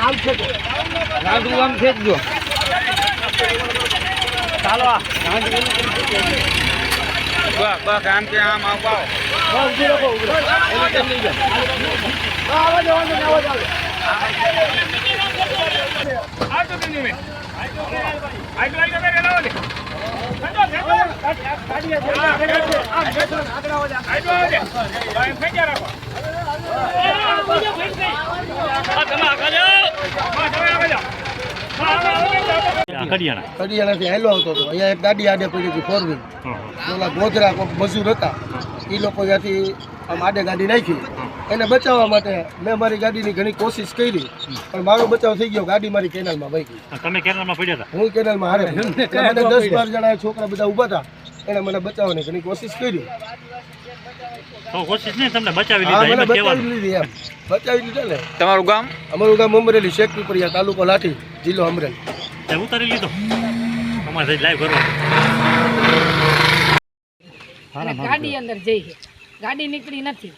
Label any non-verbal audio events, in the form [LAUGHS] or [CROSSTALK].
આમ ખેંચો રાજુ આમ ખેંચજો ચાલો બસ આમ કે આમ આવવા આજ તો નહીં મેં આજ તો આજ તો આજ તો કડિયાણાથી હાલો આવતો હતો. અહીંયા એક ગાડી આડે પડી હતી ફોર વ્હીલ ઓલા ગોધરા મજૂર હતા. એ લોકો ત્યાંથી આમ આડે ગાડી નાખી. એને બચાવવા માટે મેં મારી ગાડીની ઘણી કોશિશ કરી પણ મારો બચાવ થઈ ગયો. ગાડી મારી કેનાલમાં વહી ગઈ તમે કેનાલમાં પડ્યા હતા? હું કેનાલમાં હારે. [LAUGHS] મને દસ બાર જણા છોકરા બધા ઊભા હતા. એને મને બચાવવાની ઘણી કોશિશ કરી. કોશિશ નહીં તમને બચાવી લીધા મને એમ જ કહેવાનું. બચાવી લીધી એમ. બચાવી લીધા ને? તમારું ગામ? અમારું ગામ અમરેલી શેખપીપળિયા તાલુકો લાઠી જિલ્લો અમરેલી. ઉતારી લીધો. તમારે લાઈવ કરવા ગાડી અંદર જઈ ગાડી નીકળી નથી.